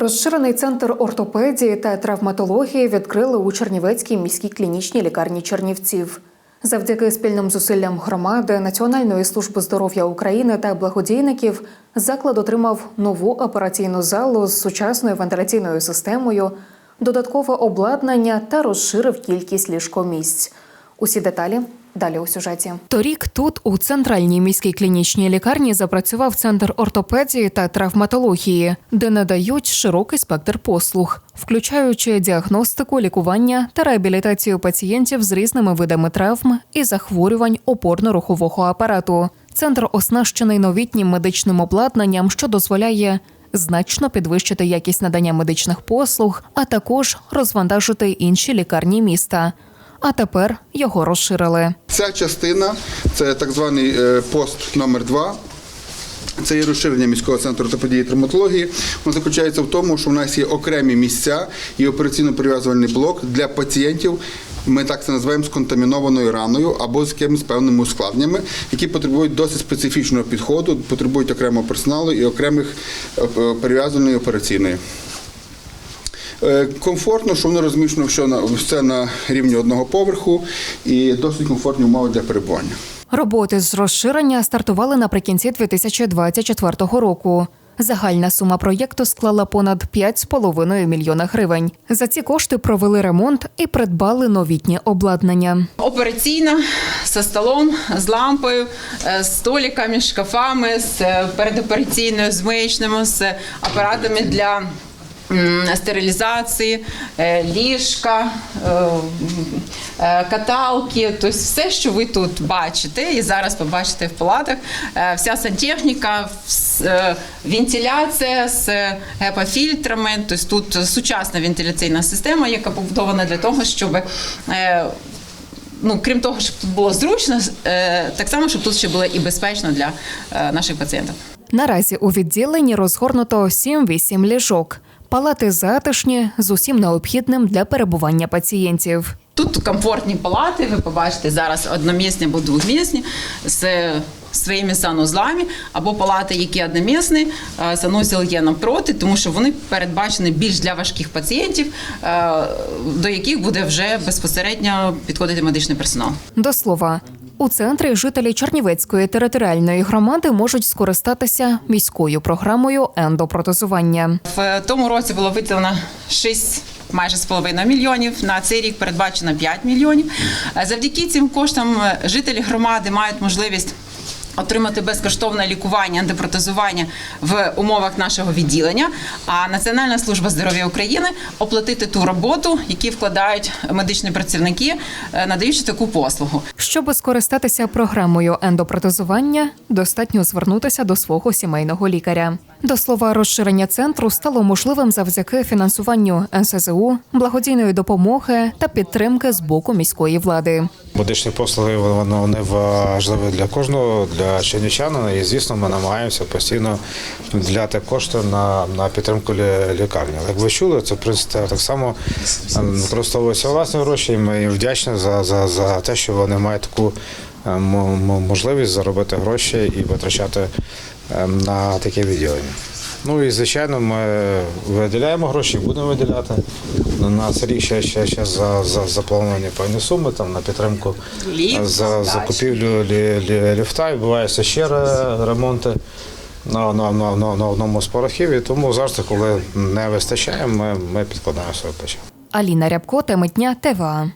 Розширений центр ортопедії та травматології відкрили у Чернівецькій міській клінічній лікарні Чернівців. Завдяки спільним зусиллям громади, Національної служби здоров'я України та благодійників заклад отримав нову операційну залу з сучасною вентиляційною системою, додаткове обладнання та розширив кількість ліжкомісць. Усі деталі далі у сюжеті. Торік тут, у центральній міській клінічній лікарні, запрацював центр ортопедії та травматології, де надають широкий спектр послуг, включаючи діагностику, лікування та реабілітацію пацієнтів з різними видами травм і захворювань опорно-рухового апарату. Центр оснащений новітнім медичним обладнанням, що дозволяє значно підвищити якість надання медичних послуг, а також розвантажити інші лікарні міста. А тепер його розширили. Ця частина це так званий е, пост номер 2 Це є розширення міського центру ортопедії і травматології. Воно заключається в тому, що в нас є окремі місця і операційно-прив'язувальний блок для пацієнтів. Ми так це називаємо з контамінованою раною або з якимись певними ускладненнями, які потребують досить специфічного підходу, потребують окремого персоналу і окремих е, е, перев'язаної операційної. Е, Комфортно, що воно розміщено все на, все на рівні одного поверху і досить комфортні умови для перебування. Роботи з розширення стартували наприкінці 2024 року. Загальна сума проєкту склала понад 5,5 мільйона гривень. За ці кошти провели ремонт і придбали новітнє обладнання. Операційна зі столом, з лампою, е, з столиками, шкафами, з е, передопераційною, з миючними, з апаратами для стерилізації, е, ліжка, е, е, каталки, тобто все, що ви тут бачите, і зараз побачите в палатах, вся сантехніка, вентиляція з гепафільтрами, тобто тут сучасна вентиляційна система, яка побудована для того, щоб ну, крім того, щоб тут було зручно, так само, щоб тут ще було і безпечно для наших пацієнтів. Наразі у відділенні розгорнуто 7-8 ліжок. Палати затишні з усім необхідним для перебування пацієнтів. Тут комфортні палати, ви побачите зараз одномісні або двохмісні з своїми санузлами, або палати, які одномісні, санузел є навпроти, тому що вони передбачені більш для важких пацієнтів, до яких буде вже безпосередньо підходити медичний персонал. До слова, у центрі жителі Чернівецької територіальної громади можуть скористатися міською програмою ендопротезування. В тому році було виділено 6 майже з половиною мільйонів. На цей рік передбачено 5 мільйонів. Завдяки цим коштам е, жителі громади мають можливість. Отримати безкоштовне лікування, антипротезування в умовах нашого відділення. А Національна служба здоров'я України оплатити ту роботу, яку вкладають медичні працівники, е, надаючи таку послугу. Щоб скористатися програмою ендопротезування, достатньо звернутися до свого сімейного лікаря. До слова, розширення центру стало можливим завдяки фінансуванню НСЗУ, благодійної допомоги та підтримки з боку міської влади. Медичні послуги вони, важливі для кожного, для чернівчанина. І звісно, ми намагаємося постійно виділяти кошти на, на підтримку лікарні. Як ви чули, це так само ем, використовуються власні гроші. І ми їм вдячні за, за, за те, що вони мають таку ем, можливість заробити гроші і витрачати ем, на таке відділення. Ну і звичайно, ми виділяємо гроші, будемо виділяти. На цей рік ще, ще, ще за, за заплановані певні суми там, на підтримку за закупівлю лі, лі, ліфта. Відбуваються ще ремонти на, на, на, на, на одному з порохів. І тому завжди, коли не вистачає, ми, ми підкладаємо своє плече. Аліна Рябко, теми дня ТВА.